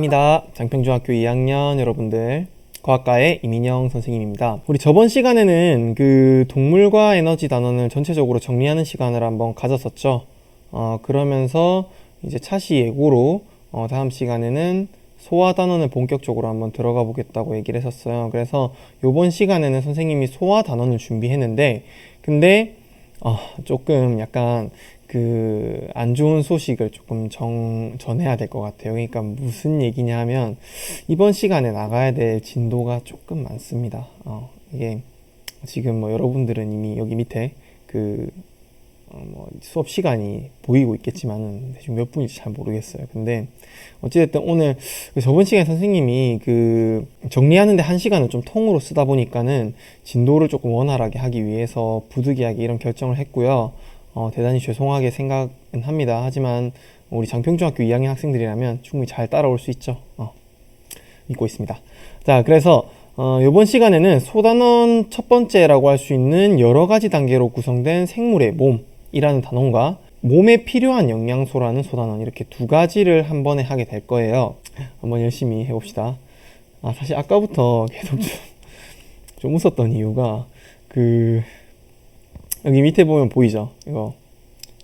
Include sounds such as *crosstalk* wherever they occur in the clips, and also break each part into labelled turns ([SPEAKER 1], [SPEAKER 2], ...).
[SPEAKER 1] 감사합니다. 장평중학교 2학년 여러분들. 과학과의 이민영 선생님입니다. 우리 저번 시간에는 그 동물과 에너지 단원을 전체적으로 정리하는 시간을 한번 가졌었죠. 어, 그러면서 이제 차시 예고로 어, 다음 시간에는 소화 단원을 본격적으로 한번 들어가 보겠다고 얘기를 했었어요. 그래서 요번 시간에는 선생님이 소화 단원을 준비했는데 근데 어, 조금 약간 그 안 좋은 소식을 조금 정, 전해야 될 것 같아요. 그러니까 무슨 얘기냐 하면 이번 시간에 나가야 될 진도가 조금 많습니다. 어, 이게 지금 뭐 여러분들은 이미 여기 밑에 그 어, 뭐 수업 시간이 보이고 있겠지만은 대충 몇 분인지 잘 모르겠어요. 근데 어찌됐든 오늘 그 저번 시간에 선생님이 그 정리하는데 한 시간을 좀 통으로 쓰다 보니까는 진도를 조금 원활하게 하기 위해서 부득이하게 이런 결정을 했고요. 어, 대단히 죄송하게 생각은 합니다. 하지만 우리 장평중학교 2학년 학생들이라면 충분히 잘 따라올 수 있죠. 어, 믿고 있습니다. 자, 그래서 어, 이번 시간에는 소단원 첫 번째라고 할 수 있는 여러 가지 단계로 구성된 생물의 몸이라는 단원과 몸에 필요한 영양소라는 소단원 이렇게 두 가지를 한 번에 하게 될 거예요. 한번 열심히 해봅시다. 아, 사실 아까부터 *laughs* 계속 좀, 좀 웃었던 이유가 그 여기 밑에 보면 보이죠? 이거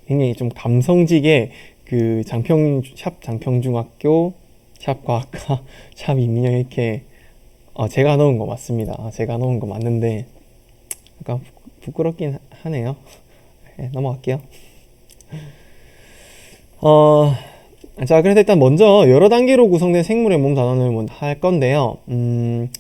[SPEAKER 1] 굉장히 좀 감성지게 그 장평 샵 장평중학교 샵 과학과 *laughs* 샵 이민영 이렇게 어, 제가 넣은 거 맞습니다. 아, 제가 넣은 거 맞는데 약간 부, 부끄럽긴 하네요. *laughs* 네, 넘어갈게요. 어, 자, 그래서 일단 먼저 여러 단계로 구성된 생물의 몸 단원을 할 건데요. 음,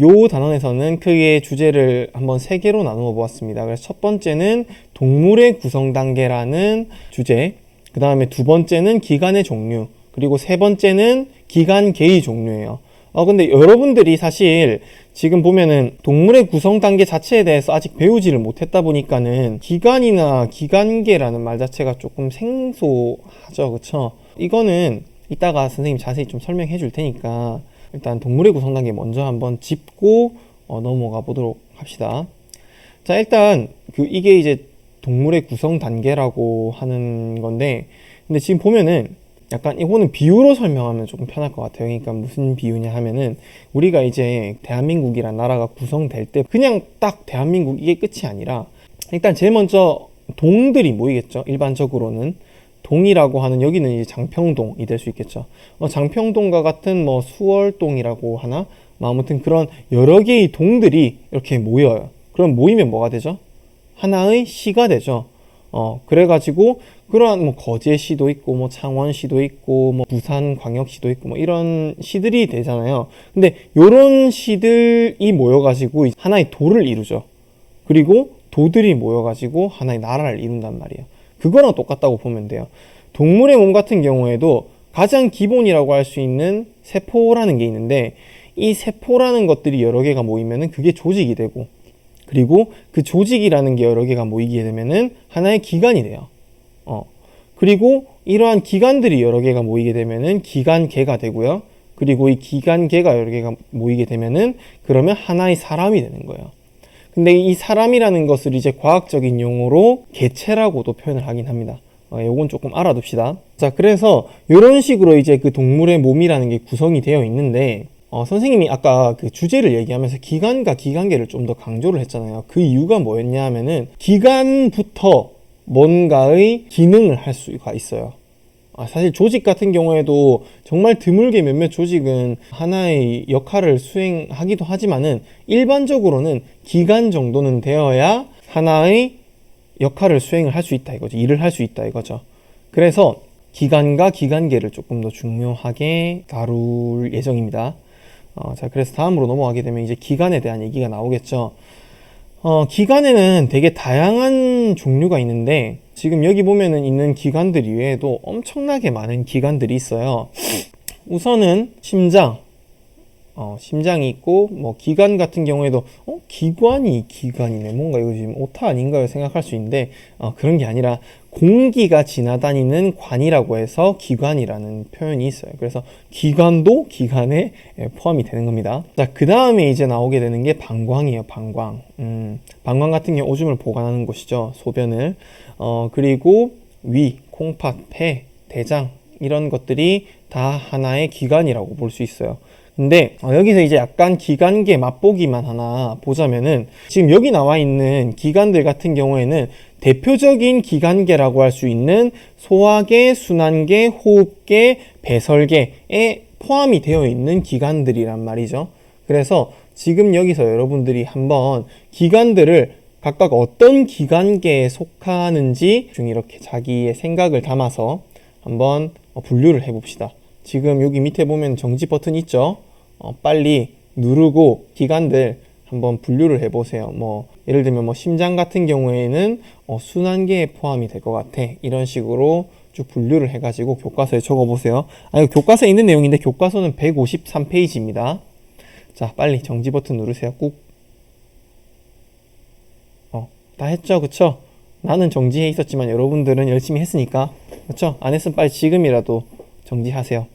[SPEAKER 1] 요 단원에서는 크게 주제를 한번 세 개로 나누어 보았습니다. 그래서 첫 번째는 동물의 구성 단계라는 주제, 그 다음에 두 번째는 기관의 종류, 그리고 세 번째는 기관 계의 종류예요. 어, 근데 여러분들이 사실 지금 보면은 동물의 구성 단계 자체에 대해서 아직 배우지를 못했다 보니까는 기관이나 기관계라는 말 자체가 조금 생소하죠. 그쵸? 이거는 이따가 선생님 자세히 좀 설명해 줄 테니까 일단 동물의 구성 단계 먼저 한번 짚고 어, 넘어가 보도록 합시다. 자, 일단 그 이게 이제 동물의 구성 단계라고 하는 건데 근데 지금 보면은 약간 이거는 비유로 설명하면 조금 편할 것 같아요. 그러니까 무슨 비유냐 하면은 우리가 이제 대한민국이란 나라가 구성될 때 그냥 딱 대한민국 이게 끝이 아니라 일단 제일 먼저 동들이 모이겠죠. 일반적으로는 동이라고 하는 여기는 이제 장평동이 될 수 있겠죠. 어, 장평동과 같은 뭐 수월동이라고 하나 뭐 아무튼 그런 여러 개의 동들이 이렇게 모여요. 그럼 모이면 뭐가 되죠? 하나의 시가 되죠. 어, 그래가지고 그러한 뭐 거제시도 있고 뭐 창원시도 있고 뭐 부산광역시도 있고 뭐 이런 시들이 되잖아요. 근데 요런 시들이 모여가지고 하나의 도를 이루죠. 그리고 도들이 모여가지고 하나의 나라를 이룬단 말이에요. 그거랑 똑같다고 보면 돼요. 동물의 몸 같은 경우에도 가장 기본이라고 할 수 있는 세포라는 게 있는데 이 세포라는 것들이 여러 개가 모이면은 그게 조직이 되고 그리고 그 조직이라는 게 여러 개가 모이게 되면은 하나의 기관이 돼요. 어. 그리고 이러한 기관들이 여러 개가 모이게 되면은 기관계가 되고요. 그리고 이 기관계가 여러 개가 모이게 되면은 그러면 하나의 사람이 되는 거예요. 근데 이 사람이라는 것을 이제 과학적인 용어로 개체라고도 표현을 하긴 합니다. 어, 요건 조금 알아둡시다. 자, 그래서 이런 식으로 이제 그 동물의 몸이라는 게 구성이 되어 있는데 어, 선생님이 아까 그 주제를 얘기하면서 기관과 기관계를 좀 더 강조를 했잖아요. 그 이유가 뭐였냐 하면은 기관부터 뭔가의 기능을 할 수가 있어요. 아, 사실 조직 같은 경우에도 정말 드물게 몇몇 조직은 하나의 역할을 수행하기도 하지만은 일반적으로는 기간 정도는 되어야 하나의 역할을 수행을 할 수 있다 이거죠. 일을 할 수 있다 이거죠. 그래서 기간과 기관계를 조금 더 중요하게 다룰 예정입니다. 어, 자, 그래서 다음으로 넘어가게 되면 이제 기간에 대한 얘기가 나오겠죠. 어, 기간에는 되게 다양한 종류가 있는데 지금 여기 보면은 있는 기관들 이외에도 엄청나게 많은 기관들이 있어요. 우선은 심장, 어, 심장이 있고 뭐 기관 같은 경우에도 어, 기관이 기관이네 뭔가 이거 지금 오타 아닌가요 생각할 수 있는데 어, 그런 게 아니라 공기가 지나다니는 관이라고 해서 기관이라는 표현이 있어요. 그래서 기관도 기관에 예, 포함이 되는 겁니다. 자, 그 다음에 이제 나오게 되는 게 방광이에요. 방광. 음, 방광 같은 경우 오줌을 보관하는 곳이죠. 소변을. 어, 그리고 위, 콩팥, 폐, 대장 이런 것들이 다 하나의 기관이라고 볼 수 있어요. 근데 어, 여기서 이제 약간 기관계 맛보기만 하나 보자면은 지금 여기 나와 있는 기관들 같은 경우에는 대표적인 기관계라고 할 수 있는 소화계, 순환계, 호흡계, 배설계에 포함이 되어 있는 기관들이란 말이죠. 그래서 지금 여기서 여러분들이 한번 기관들을 각각 어떤 기관계에 속하는지 중 이렇게 자기의 생각을 담아서 한번 어, 분류를 해봅시다. 지금 여기 밑에 보면 정지 버튼 있죠? 어, 빨리 누르고 기관들 한번 분류를 해보세요. 뭐 예를 들면 뭐 심장 같은 경우에는 어, 순환계에 포함이 될 것 같아. 이런 식으로 쭉 분류를 해가지고 교과서에 적어보세요. 아, 이거 교과서에 있는 내용인데 교과서는 153페이지입니다. 자, 빨리 정지 버튼 누르세요. 꾹. 어, 다 했죠, 그쵸? 나는 정지해 있었지만 여러분들은 열심히 했으니까, 그쵸? 안 했으면 빨리 지금이라도 정지하세요.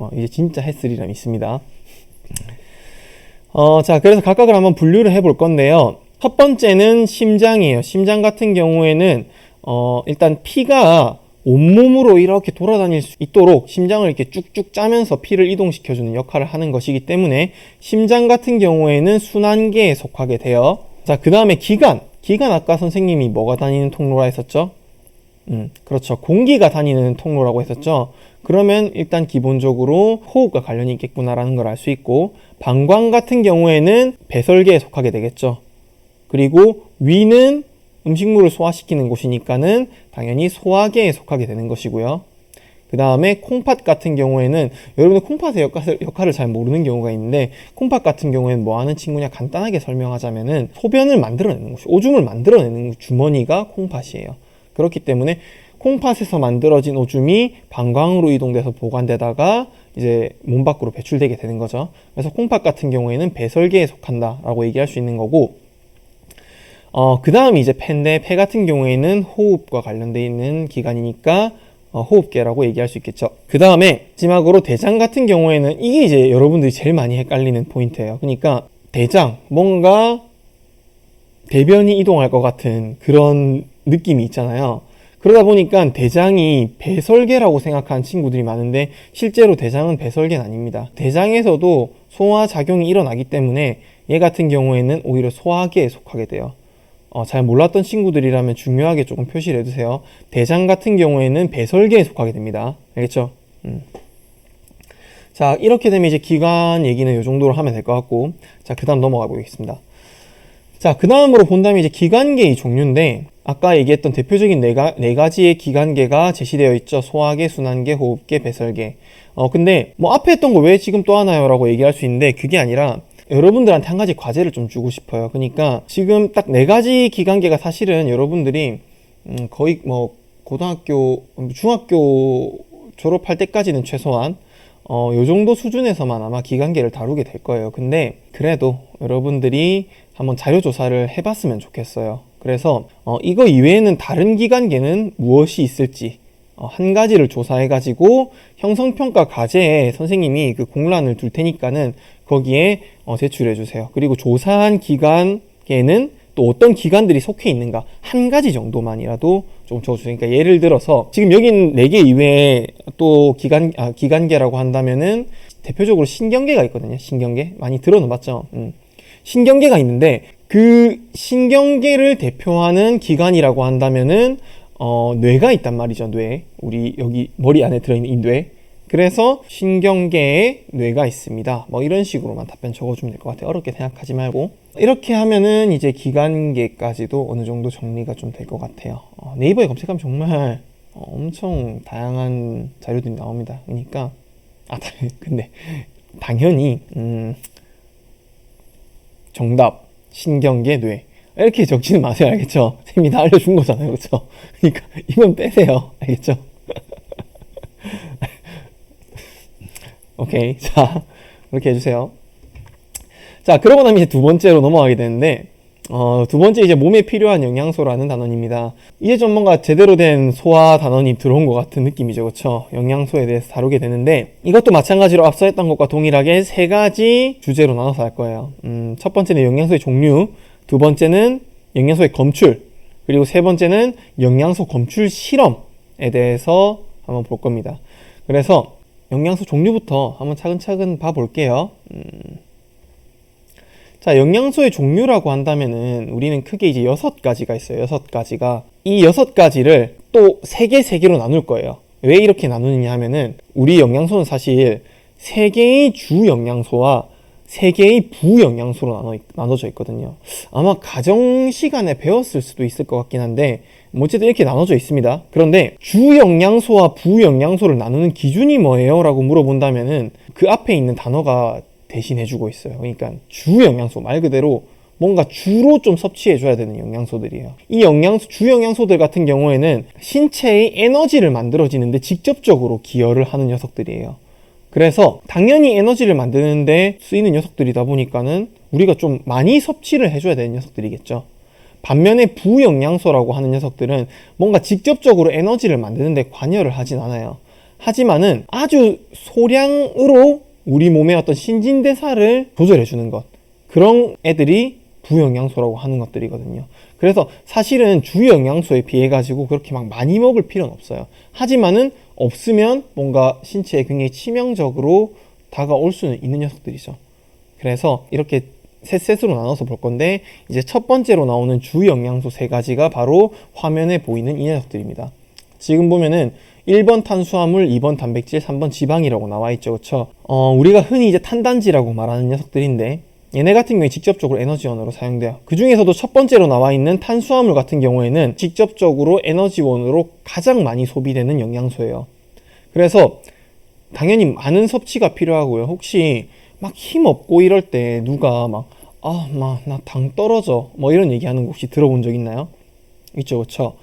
[SPEAKER 1] 꾹. 어, 이제 진짜 했으리라 믿습니다. 어, 자, 그래서 각각을 한번 분류를 해볼 건데요. 첫 번째는 심장이에요. 심장 같은 경우에는, 어, 일단 피가 온몸으로 이렇게 돌아다닐 수 있도록 심장을 이렇게 쭉쭉 짜면서 피를 이동시켜주는 역할을 하는 것이기 때문에 심장 같은 경우에는 순환계에 속하게 돼요. 자, 그 다음에 기관. 기관 아까 선생님이 뭐가 다니는 통로라 했었죠? 음, 그렇죠. 공기가 다니는 통로라고 했었죠. 그러면 일단 기본적으로 호흡과 관련이 있겠구나라는 걸 알 수 있고, 방광 같은 경우에는 배설계에 속하게 되겠죠. 그리고 위는 음식물을 소화시키는 곳이니까는 당연히 소화계에 속하게 되는 것이고요. 그 다음에 콩팥 같은 경우에는 여러분들 콩팥의 역할을, 역할을 잘 모르는 경우가 있는데 콩팥 같은 경우에는 뭐 하는 친구냐 간단하게 설명하자면은 소변을 만들어내는 곳이 오줌을 만들어내는 주머니가 콩팥이에요. 그렇기 때문에 콩팥에서 만들어진 오줌이 방광으로 이동돼서 보관되다가 이제 몸 밖으로 배출되게 되는 거죠. 그래서 콩팥 같은 경우에는 배설계에 속한다라고 얘기할 수 있는 거고 어, 그 다음이 이제 폐인데 폐 같은 경우에는 호흡과 관련되어 있는 기관이니까 어, 호흡계라고 얘기할 수 있겠죠. 그 다음에 마지막으로 대장 같은 경우에는 이게 이제 여러분들이 제일 많이 헷갈리는 포인트예요. 그러니까 대장 뭔가 대변이 이동할 것 같은 그런 느낌이 있잖아요. 그러다 보니까 대장이 배설계라고 생각하는 친구들이 많은데 실제로 대장은 배설계는 아닙니다. 대장에서도 소화 작용이 일어나기 때문에 얘 같은 경우에는 오히려 소화계에 속하게 돼요. 어, 잘 몰랐던 친구들이라면 중요하게 조금 표시를 해두세요. 대장 같은 경우에는 배설계에 속하게 됩니다. 알겠죠? 음. 자, 이렇게 되면 이제 기관 얘기는 이 정도로 하면 될 것 같고, 자, 그 다음 넘어가 보겠습니다. 자, 그 다음으로 본다면 이제 기관계의 종류인데, 아까 얘기했던 대표적인 네, 가, 네 가지의 기관계가 제시되어 있죠. 소화계, 순환계, 호흡계, 배설계. 어, 근데 뭐 앞에 했던 거 왜 지금 또 하나요? 라고 얘기할 수 있는데, 그게 아니라, 여러분들한테 한 가지 과제를 좀 주고 싶어요. 그러니까 지금 딱 네 가지 기관계가 사실은 여러분들이 음 거의 뭐 고등학교, 중학교 졸업할 때까지는 최소한 어, 요 정도 수준에서만 아마 기관계를 다루게 될 거예요. 근데 그래도 여러분들이 한번 자료 조사를 해봤으면 좋겠어요. 그래서 어, 이거 이외에는 다른 기관계는 무엇이 있을지 어, 한 가지를 조사해가지고 형성평가 과제에 선생님이 그 공란을 둘 테니까는 거기에 어, 제출해 주세요. 그리고 조사한 기관에는 또 어떤 기관들이 속해 있는가 한 가지 정도만이라도 좀 적어주세요. 그러니까 예를 들어서 지금 여긴 네개 이외에 또 기관 아, 기관계라고 한다면은 대표적으로 신경계가 있거든요. 신경계 많이 들어는 봤죠. 음. 신경계가 있는데 그 신경계를 대표하는 기관이라고 한다면은 어, 뇌가 있단 말이죠. 뇌 우리 여기 머리 안에 들어있는 이 뇌. 그래서 신경계에 뇌가 있습니다. 뭐 이런 식으로만 답변 적어주면 될 것 같아요. 어렵게 생각하지 말고. 이렇게 하면은 이제 기관계까지도 어느 정도 정리가 좀 될 것 같아요. 어, 네이버에 검색하면 정말 어, 엄청 다양한 자료들이 나옵니다. 그러니까, 아, *laughs* 근데 당연히, 음, 정답, 신경계, 뇌. 이렇게 적지는 마세요. 알겠죠? *laughs* 쌤이 다 알려준 거잖아요. 그쵸? *laughs* 그러니까 이건 빼세요. 알겠죠? *laughs* 오케이. 자, 이렇게 해주세요. 자, 그러고 나면 이제 두 번째로 넘어가게 되는데, 어, 두 번째 이제 몸에 필요한 영양소라는 단원입니다. 이제 좀 뭔가 제대로 된 소화 단원이 들어온 것 같은 느낌이죠. 그쵸? 영양소에 대해서 다루게 되는데, 이것도 마찬가지로 앞서 했던 것과 동일하게 세 가지 주제로 나눠서 할 거예요. 음, 첫 번째는 영양소의 종류, 두 번째는 영양소의 검출, 그리고 세 번째는 영양소 검출 실험에 대해서 한번 볼 겁니다. 그래서 영양소 종류부터 한번 차근차근 봐볼게요. 음. 자, 영양소의 종류라고 한다면은 우리는 크게 이제 여섯 가지가 있어요. 여섯 가지가. 이 여섯 가지를 또 세 개, 세 개로 나눌 거예요. 왜 이렇게 나누느냐 하면은 우리 영양소는 사실 세 개의 주 영양소와 세 개의 부 영양소로 나눠, 나눠져 있거든요. 아마 가정 시간에 배웠을 수도 있을 것 같긴 한데, 뭐 어쨌든 이렇게 나눠져 있습니다. 그런데 주 영양소와 부 영양소를 나누는 기준이 뭐예요? 라고 물어본다면은 그 앞에 있는 단어가 대신해주고 있어요. 그러니까 주 영양소 말 그대로 뭔가 주로 좀 섭취해줘야 되는 영양소들이에요. 이 영양소, 주 영양소들 같은 경우에는 신체의 에너지를 만들어지는데 직접적으로 기여를 하는 녀석들이에요. 그래서 당연히 에너지를 만드는데 쓰이는 녀석들이다 보니까는 우리가 좀 많이 섭취를 해줘야 되는 녀석들이겠죠. 반면에 부영양소라고 하는 녀석들은 뭔가 직접적으로 에너지를 만드는데 관여를 하진 않아요. 하지만은 아주 소량으로 우리 몸의 어떤 신진대사를 조절해 주는 것. 그런 애들이 부영양소라고 하는 것들이거든요. 그래서 사실은 주 영양소에 비해 가지고 그렇게 막 많이 먹을 필요는 없어요. 하지만은 없으면 뭔가 신체에 굉장히 치명적으로 다가올 수는 있는 녀석들이죠. 그래서 이렇게 셋셋으로 나눠서 볼 건데 이제 첫 번째로 나오는 주 영양소 세 가지가 바로 화면에 보이는 이 녀석들입니다. 지금 보면은 1번 탄수화물, 2번 단백질, 3번 지방이라고 나와 있죠. 그렇죠? 어, 우리가 흔히 이제 탄단지라고 말하는 녀석들인데 얘네 같은 경우에 직접적으로 에너지원으로 사용돼요. 그 중에서도 첫 번째로 나와 있는 탄수화물 같은 경우에는 직접적으로 에너지원으로 가장 많이 소비되는 영양소예요. 그래서 당연히 많은 섭취가 필요하고요. 혹시 막 힘 없고 이럴 때 누가 막, 아, 막, 나 당 떨어져. 뭐 이런 얘기하는 거 혹시 들어본 적 있나요? 있죠, 그쵸?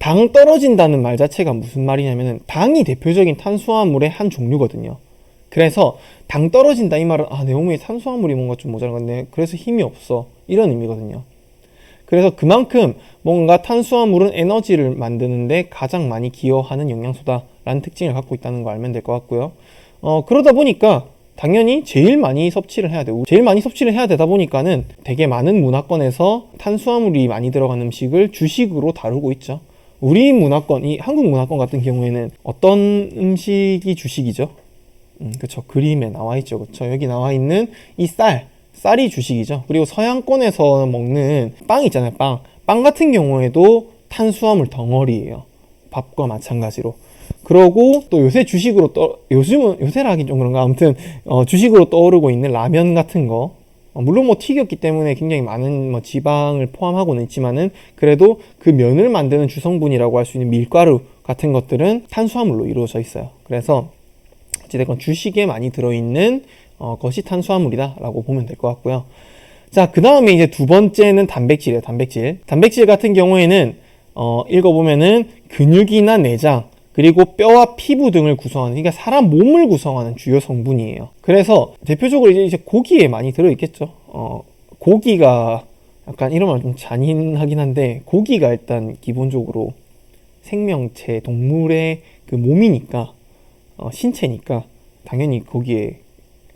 [SPEAKER 1] 당 떨어진다는 말 자체가 무슨 말이냐면은 당이 대표적인 탄수화물의 한 종류거든요. 그래서 당 떨어진다 이 말은 아, 내 몸에 탄수화물이 뭔가 좀 모자란 건데 그래서 힘이 없어. 이런 의미거든요. 그래서 그만큼 뭔가 탄수화물은 에너지를 만드는데 가장 많이 기여하는 영양소다라는 특징을 갖고 있다는 거 알면 될 것 같고요. 어, 그러다 보니까 당연히 제일 많이 섭취를 해야 되고 제일 많이 섭취를 해야 되다 보니까는 되게 많은 문화권에서 탄수화물이 많이 들어간 음식을 주식으로 다루고 있죠. 우리 문화권, 이 한국 문화권 같은 경우에는 어떤 음식이 주식이죠? 음, 그쵸. 그림에 나와 있죠. 그쵸. 여기 나와 있는 이 쌀, 쌀이 주식이죠. 그리고 서양권에서 먹는 빵 있잖아요. 빵. 빵 같은 경우에도 탄수화물 덩어리예요. 밥과 마찬가지로. 그러고 또 요새 주식으로 떠 요즘은 요새라 하긴 좀 그런가 아무튼 어, 주식으로 떠오르고 있는 라면 같은 거 어, 물론 뭐 튀겼기 때문에 굉장히 많은 뭐 지방을 포함하고는 있지만은 그래도 그 면을 만드는 주성분이라고 할 수 있는 밀가루 같은 것들은 탄수화물로 이루어져 있어요. 그래서 어찌됐건 주식에 많이 들어있는 어, 것이 탄수화물이다라고 보면 될 것 같고요. 자, 그 다음에 이제 두 번째는 단백질이에요. 단백질. 단백질 같은 경우에는 어, 읽어보면은 근육이나 내장 그리고 뼈와 피부 등을 구성하는 그러니까 사람 몸을 구성하는 주요 성분이에요. 그래서 대표적으로 이제 고기에 많이 들어 있겠죠. 어, 고기가 약간 이러면 좀 잔인하긴 한데 고기가 일단 기본적으로 생명체 동물의 그 몸이니까 어, 신체니까 당연히 거기에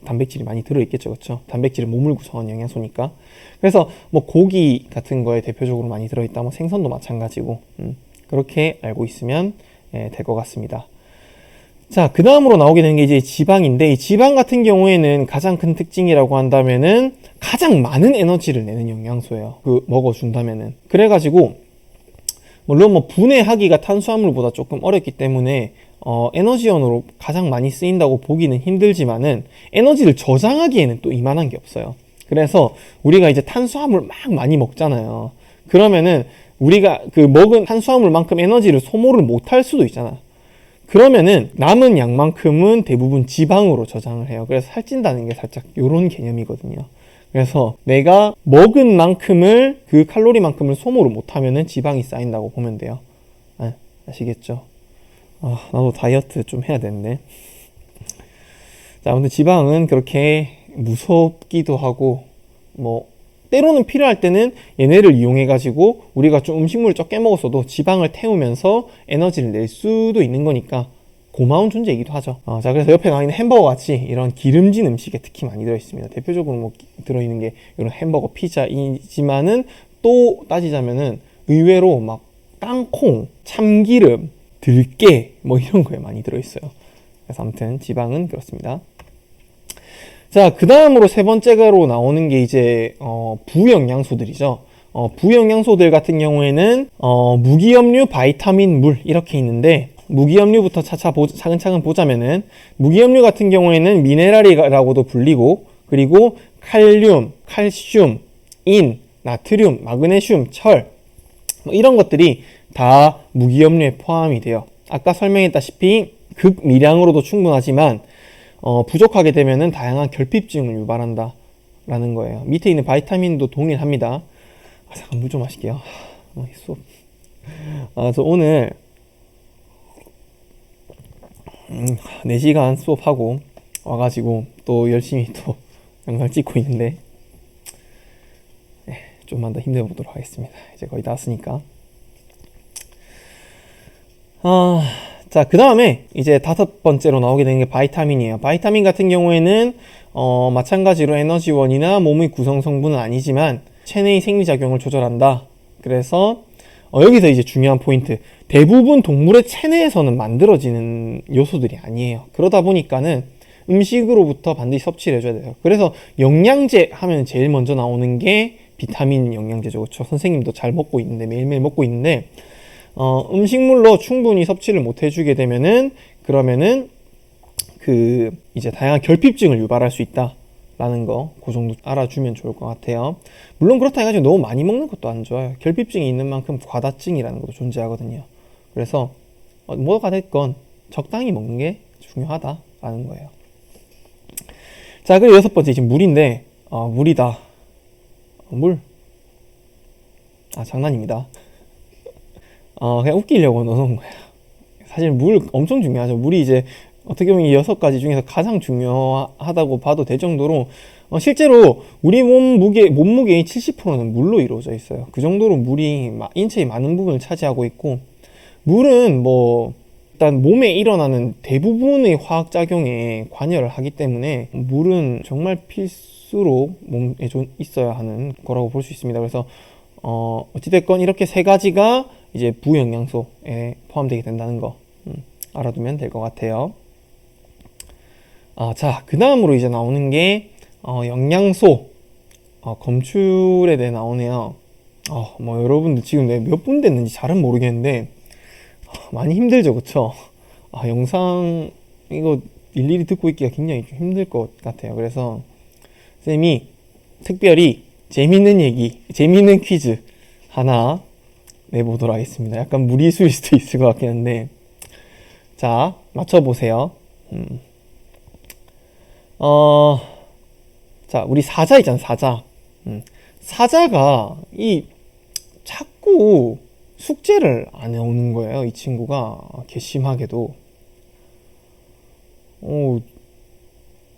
[SPEAKER 1] 단백질이 많이 들어있겠죠, 그렇죠? 단백질은 몸을 구성하는 영양소니까. 그래서 뭐 고기 같은 거에 대표적으로 많이 들어있다, 뭐 생선도 마찬가지고 음, 그렇게 알고 있으면 예, 될 것 같습니다. 자, 그 다음으로 나오게 되는 게 이제 지방인데, 이 지방 같은 경우에는 가장 큰 특징이라고 한다면은 가장 많은 에너지를 내는 영양소예요. 그 먹어준다면은. 그래가지고, 물론 뭐 분해하기가 탄수화물보다 조금 어렵기 때문에 어, 에너지원으로 가장 많이 쓰인다고 보기는 힘들지만은 에너지를 저장하기에는 또 이만한 게 없어요. 그래서 우리가 이제 탄수화물 막 많이 먹잖아요. 그러면은 우리가 그 먹은 탄수화물만큼 에너지를 소모를 못할 수도 있잖아. 그러면은 남은 양만큼은 대부분 지방으로 저장을 해요. 그래서 살찐다는 게 살짝 요런 개념이거든요. 그래서 내가 먹은 만큼을 그 칼로리만큼을 소모를 못하면은 지방이 쌓인다고 보면 돼요. 아, 아시겠죠? 아, 나도 다이어트 좀 해야 되는데. 자, 아무튼 지방은 그렇게 무섭기도 하고, 뭐, 때로는 필요할 때는 얘네를 이용해 가지고 우리가 좀 음식물을 적게 먹었어도 지방을 태우면서 에너지를 낼 수도 있는 거니까 고마운 존재이기도 하죠. 어, 자, 그래서 옆에 나와 있는 햄버거 같이 이런 기름진 음식에 특히 많이 들어있습니다. 대표적으로 뭐 들어있는 게 이런 햄버거, 피자이지만은 또 따지자면은 의외로 막 땅콩, 참기름 들깨 뭐 이런 거에 많이 들어있어요. 그래서 아무튼 지방은 그렇습니다. 자, 그 다음으로 세 번째로 나오는 게 이제 어, 부영양소들이죠. 어, 부영양소들 같은 경우에는 어, 무기염류, 바이타민, 물 이렇게 있는데 무기염류부터 차차 보, 차근차근 보자면은 무기염류 같은 경우에는 미네랄이라고도 불리고 그리고 칼륨, 칼슘, 인, 나트륨, 마그네슘, 철, 뭐 이런 것들이 다 무기염류에 포함이 돼요. 아까 설명했다시피 극미량으로도 충분하지만 어, 부족하게 되면은 다양한 결핍증을 유발한다. 라는 거예요. 밑에 있는 바이타민도 동일합니다. 아, 잠깐 물 좀 마실게요. 아, 수업. 아, 저 오늘 음, 4시간 수업하고 와가지고 또 열심히 또 *laughs* 영상 찍고 있는데 네, 좀만 더 힘내보도록 하겠습니다. 이제 거의 다 왔으니까. 아, 자, 그 다음에 이제 다섯 번째로 나오게 되는 게 바이타민이에요. 바이타민 같은 경우에는 어, 마찬가지로 에너지원이나 몸의 구성 성분은 아니지만 체내의 생리작용을 조절한다. 그래서 어, 여기서 이제 중요한 포인트. 대부분 동물의 체내에서는 만들어지는 요소들이 아니에요. 그러다 보니까는 음식으로부터 반드시 섭취를 해줘야 돼요. 그래서 영양제 하면 제일 먼저 나오는 게 비타민 영양제죠. 그렇죠? 선생님도 잘 먹고 있는데 매일매일 먹고 있는데 어, 음식물로 충분히 섭취를 못 해주게 되면은 그러면은 그 이제 다양한 결핍증을 유발할 수 있다 라는 거 그 정도 알아주면 좋을 것 같아요. 물론 그렇다 해가지고 너무 많이 먹는 것도 안 좋아요. 결핍증이 있는 만큼 과다증이라는 것도 존재하거든요. 그래서 어, 뭐가 됐건 적당히 먹는 게 중요하다라는 거예요. 자, 그리고 여섯 번째 지금 물인데 어, 물이다. 어, 물. 아 장난입니다. 어, 그냥 웃기려고 넣어놓은 거예요. 사실 물 엄청 중요하죠. 물이 이제 어떻게 보면 이 여섯 가지 중에서 가장 중요하다고 봐도 될 정도로 어, 실제로 우리 몸 무게 몸무게의 70%는 물로 이루어져 있어요. 그 정도로 물이 인체의 많은 부분을 차지하고 있고 물은 뭐 일단 몸에 일어나는 대부분의 화학 작용에 관여를 하기 때문에 물은 정말 필수로 몸에 좀 있어야 하는 거라고 볼 수 있습니다. 그래서 어 어찌됐건 이렇게 세 가지가 이제 부영양소에 포함되게 된다는 거 음, 알아두면 될 것 같아요. 아, 자, 그 다음으로 이제 나오는 게 어, 영양소 어, 검출에 대해 나오네요. 어, 뭐 여러분들 지금 몇 분 됐는지 잘은 모르겠는데 어, 많이 힘들죠, 그쵸? 아, 영상 이거 일일이 듣고 있기가 굉장히 좀 힘들 것 같아요. 그래서 쌤이 특별히 재밌는 얘기, 재밌는 퀴즈 하나 내보도록 하겠습니다. 약간 무리수일 수도 *laughs* 있을 것 같긴 한데 자 맞춰보세요. 음. 어, 자 우리 사자 있잖아 사자. 음. 사자가 이 자꾸 숙제를 안 해오는 거예요. 이 친구가 괘씸하게도. 어,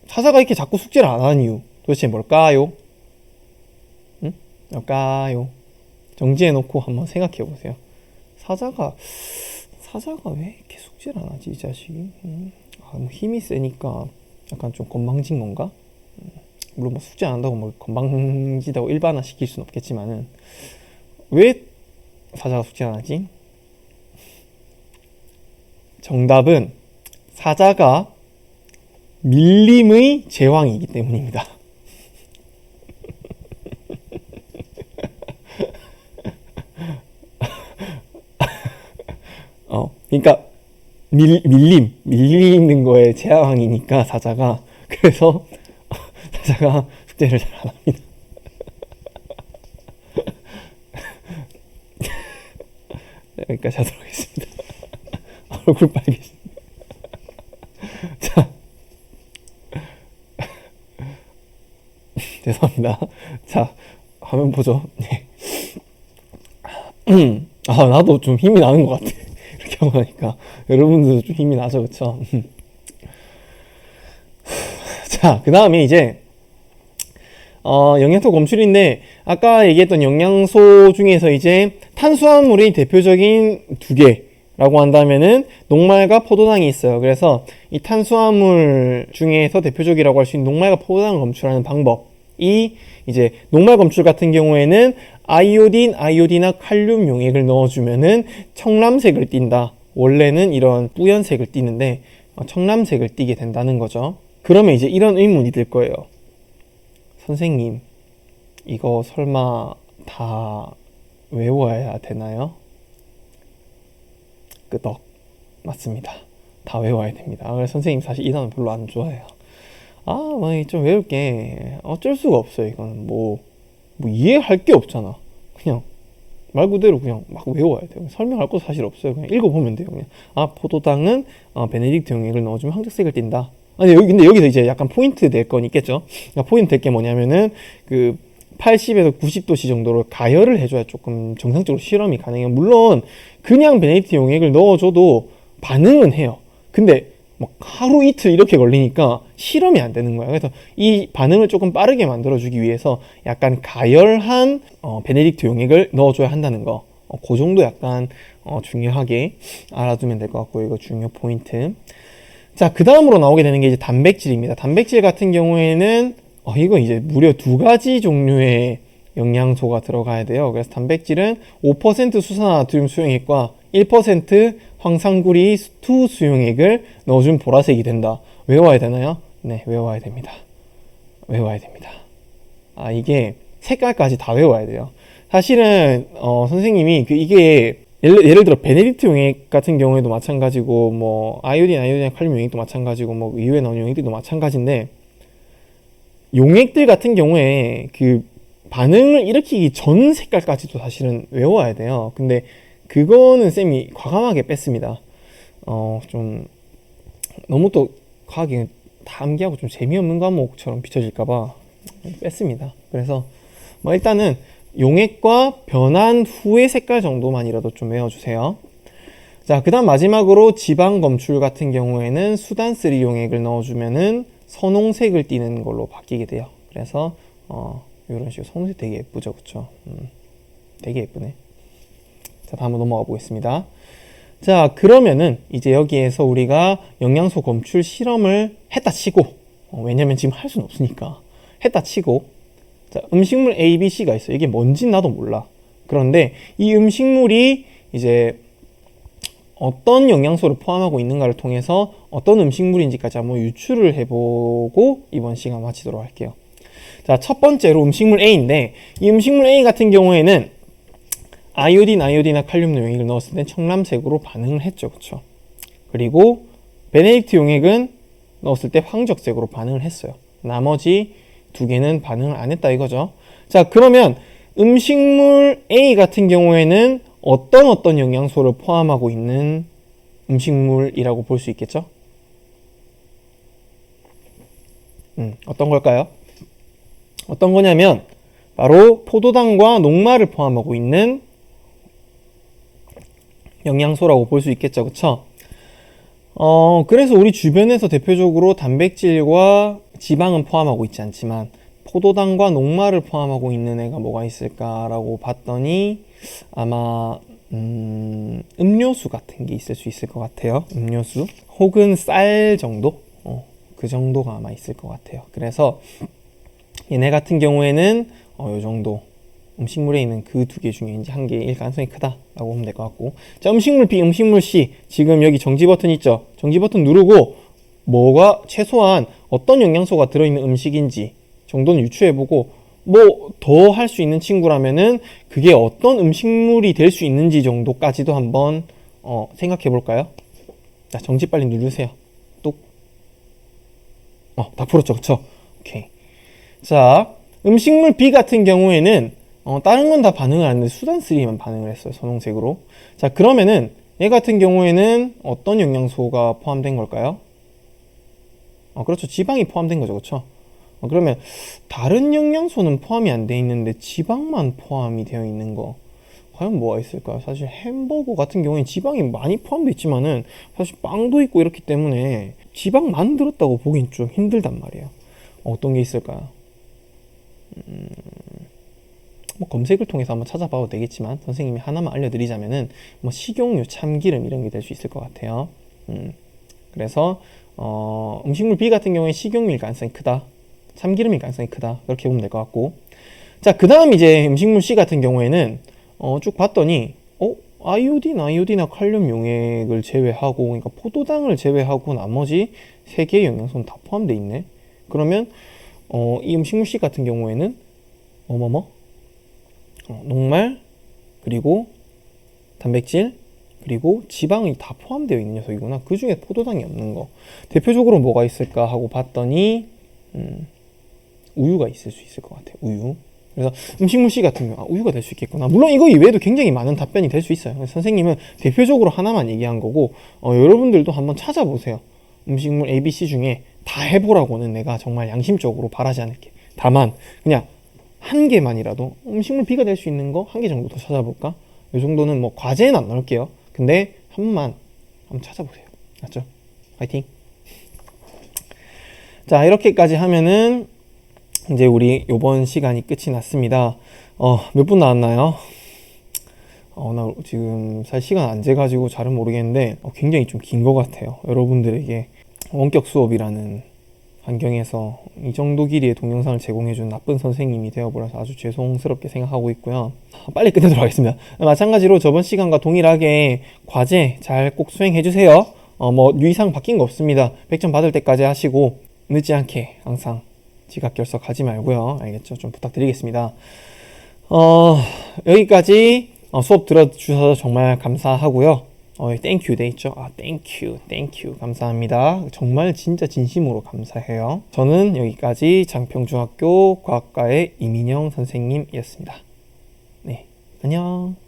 [SPEAKER 1] 사자가 이렇게 자꾸 숙제를 안 하는 이유 도대체 뭘까요? 응? 뭘까요? 정지해 놓고 한번 생각해 보세요. 사자가 사자가 왜 이렇게 숙제를 안 하지 이 자식이? 음, 아, 뭐 힘이 세니까 약간 좀 건방진 건가? 음, 물론 뭐 숙제 안 한다고 뭐 건방지다고 일반화 시킬 수는 없겠지만은 왜 사자가 숙제 안 하지? 정답은 사자가 밀림의 제왕이기 때문입니다. 그러니까 밀, 밀림, 밀리는 거에 제왕이니까 사자가 그래서 *laughs* 사자가 숙제를 잘 안 합니다. *laughs* 여기까지 하도록 하겠습니다. *laughs* 얼굴 빨개진다. 자. 죄송합니다. 자, 화면 보죠. 네. *clears throat* 아, 나도 좀 힘이 나는 것 같아. 나니까 여러분들도 좀 힘이 나죠, 그쵸? *laughs* 자, 그 다음에 이제 어, 영양소 검출인데 아까 얘기했던 영양소 중에서 이제 탄수화물이 대표적인 두 개라고 한다면은 녹말과 포도당이 있어요. 그래서 이 탄수화물 중에서 대표적이라고 할 수 있는 녹말과 포도당을 검출하는 방법이 이제 녹말 검출 같은 경우에는 아이오딘, 아이오딘이나 칼륨 용액을 넣어주면은 청람색을 띈다. 원래는 이런 뿌연색을 띠는데 어, 청람색을 띠게 된다는 거죠. 그러면 이제 이런 의문이 들 거예요. 선생님, 이거 설마 다 외워야 되나요? 끄덕. 맞습니다. 다 외워야 됩니다. 그래서 선생님 사실 이 단어 별로 안 좋아해요. 아, 뭐좀 외울 게 어쩔 수가 없어요. 이거는 뭐, 뭐 이해할 게 없잖아. 그냥 말 그대로 그냥 막 외워야 돼요. 설명할 거 사실 없어요. 그냥 읽어보면 돼요. 그냥 아 포도당은 어, 베네딕트 용액을 넣어주면 황적색을 띈다. 아니 여기 근데 여기서 이제 약간 포인트 될 건 있겠죠. 그러니까 포인트 될 게 뭐냐면은 그 80에서 90도씨 정도로 가열을 해줘야 조금 정상적으로 실험이 가능해요. 물론 그냥 베네딕트 용액을 넣어줘도 반응은 해요. 근데 막 하루 이틀 이렇게 걸리니까 실험이 안 되는 거야. 그래서 이 반응을 조금 빠르게 만들어주기 위해서 약간 가열한 어, 베네딕트 용액을 넣어줘야 한다는 거. 어, 그 정도 약간 어, 중요하게 알아두면 될 것 같고 이거 중요 포인트. 자, 그 다음으로 나오게 되는 게 이제 단백질입니다. 단백질 같은 경우에는 어, 이거 이제 무려 두 가지 종류의 영양소가 들어가야 돼요. 그래서 단백질은 5% 수산화나트륨 수용액과 1% 황산구리 투 수용액을 넣어준 보라색이 된다. 외워야 되나요? 네, 외워야 됩니다. 외워야 됩니다. 아, 이게 색깔까지 다 외워야 돼요. 사실은 어, 선생님이 그 이게 예를, 예를 들어 베네딕트 용액 같은 경우에도 마찬가지고 뭐 아이오딘, 아이오딘, 칼륨 용액도 마찬가지고 뭐 이후에 나온 용액들도 마찬가지인데 용액들 같은 경우에 그 반응을 일으키기 전 색깔까지도 사실은 외워야 돼요. 근데 그거는 쌤이 과감하게 뺐습니다. 어, 좀 너무 또다 암기하고 좀 재미없는 과목처럼 비춰질까봐 뺐습니다. 그래서 뭐 일단은 용액과 변한 후의 색깔 정도만이라도 좀 외워주세요. 자, 그 다음 마지막으로 지방 검출 같은 경우에는 수단3 용액을 넣어주면은 선홍색을 띠는 걸로 바뀌게 돼요. 그래서 어, 이런 식으로 선홍색 되게 예쁘죠, 그쵸? 음, 되게 예쁘네. 자, 다음으로 넘어가 보겠습니다. 자, 그러면은 이제 여기에서 우리가 영양소 검출 실험을 했다 치고, 어, 왜냐면 지금 할 수는 없으니까. 했다 치고, 자, 음식물 A, B, C가 있어요. 이게 뭔지 나도 몰라. 그런데 이 음식물이 이제 어떤 영양소를 포함하고 있는가를 통해서 어떤 음식물인지까지 한번 유추를 해보고 이번 시간 마치도록 할게요. 자, 첫 번째로 음식물 A인데 이 음식물 A 같은 경우에는 아이오딘, 아이오딘이나 칼륨 용액을 넣었을 때 청람색으로 반응을 했죠. 그쵸? 그리고 베네딕트 용액은 넣었을 때 황적색으로 반응을 했어요. 나머지 두 개는 반응을 안 했다 이거죠. 자, 그러면 음식물 A 같은 경우에는 어떤 어떤 영양소를 포함하고 있는 음식물이라고 볼 수 있겠죠? 음, 어떤 걸까요? 어떤 거냐면 바로 포도당과 녹말을 포함하고 있는 영양소라고 볼 수 있겠죠. 그쵸? 어, 그래서 우리 주변에서 대표적으로 단백질과 지방은 포함하고 있지 않지만 포도당과 녹말을 포함하고 있는 애가 뭐가 있을까라고 봤더니 아마 음, 음료수 같은 게 있을 수 있을 것 같아요. 음료수 혹은 쌀 정도 어, 그 정도가 아마 있을 것 같아요. 그래서 얘네 같은 경우에는 어, 요 정도 음식물에 있는 그 두 개 중에 이제 한 개일 가능성이 크다라고 보면 될 것 같고 자 음식물 B, 음식물 C. 지금 여기 정지 버튼 있죠? 정지 버튼 누르고 뭐가 최소한 어떤 영양소가 들어있는 음식인지 정도는 유추해보고 뭐 더 할 수 있는 친구라면은 그게 어떤 음식물이 될 수 있는지 정도까지도 한번 어, 생각해 볼까요? 자 정지 빨리 누르세요. 뚝 어, 다 풀었죠? 그쵸? 오케이. 자 음식물 B 같은 경우에는 어, 다른 건 다 반응을 안 했는데 수단 3만 반응을 했어요. 선홍색으로. 자, 그러면은 얘 같은 경우에는 어떤 영양소가 포함된 걸까요? 어, 그렇죠. 지방이 포함된 거죠. 그렇죠? 어, 그러면 다른 영양소는 포함이 안 돼 있는데 지방만 포함이 되어 있는 거 과연 뭐가 있을까요? 사실 햄버거 같은 경우에 지방이 많이 포함되어 있지만은 사실 빵도 있고 이렇기 때문에 지방 만들었다고 보긴 좀 힘들단 말이에요. 어떤 게 있을까요? 음... 뭐 검색을 통해서 한번 찾아봐도 되겠지만 선생님이 하나만 알려드리자면은 뭐 식용유, 참기름 이런 게 될 수 있을 것 같아요. 음, 그래서 어, 음식물 B 같은 경우에 식용유일 가능성이 크다. 참기름일 가능성이 크다. 그렇게 보면 될 것 같고. 자, 그 다음 이제 음식물 C 같은 경우에는 어, 쭉 봤더니 어? 아이오딘, 아이오딘이나 칼륨 용액을 제외하고 그러니까 포도당을 제외하고 나머지 세 개의 영양소는 다 포함되어 있네. 그러면 어, 이 음식물 씨 같은 경우에는 뭐뭐뭐 어, 녹말 그리고 단백질 그리고 지방이 다 포함되어 있는 녀석이구나. 그 중에 포도당이 없는 거. 대표적으로 뭐가 있을까 하고 봤더니 음, 우유가 있을 수 있을 것 같아요. 우유. 그래서 음식물 씨 같은 경우 아, 우유가 될 수 있겠구나. 물론 이거 이외에도 굉장히 많은 답변이 될 수 있어요. 선생님은 대표적으로 하나만 얘기한 거고 어, 여러분들도 한번 찾아보세요. 음식물 A, B, C 중에 다 해보라고는 내가 정말 양심적으로 바라지 않을게. 다만 그냥 한 개만이라도 음식물 B가 될 수 있는 거 한 개 정도 더 찾아볼까? 이 정도는 뭐 과제는 안 넣을게요. 근데 한 번만 한번 찾아보세요. 맞죠? 화이팅! 자 이렇게까지 하면은 이제 우리 요번 시간이 끝이 났습니다. 어, 몇 분 나왔나요? 어, 나 지금 살 시간 안 재가지고 잘은 모르겠는데 어, 굉장히 좀 긴 것 같아요. 여러분들에게 원격 수업이라는 환경에서 이 정도 길이의 동영상을 제공해준 나쁜 선생님이 되어버려서 아주 죄송스럽게 생각하고 있고요. 빨리 끝내도록 하겠습니다. 마찬가지로 저번 시간과 동일하게 과제 잘 꼭 수행해주세요. 어, 뭐 유의사항 바뀐 거 없습니다. 100점 받을 때까지 하시고 늦지 않게 항상 지각 결석 하지 말고요. 알겠죠? 좀 부탁드리겠습니다. 어, 여기까지 어, 수업 들어주셔서 정말 감사하고요. 어, 땡큐 돼 있죠? 아, 땡큐. 감사합니다. 정말 진짜 진심으로 감사해요. 저는 여기까지 장평중학교 과학과의 이민영 선생님이었습니다. 네, 안녕.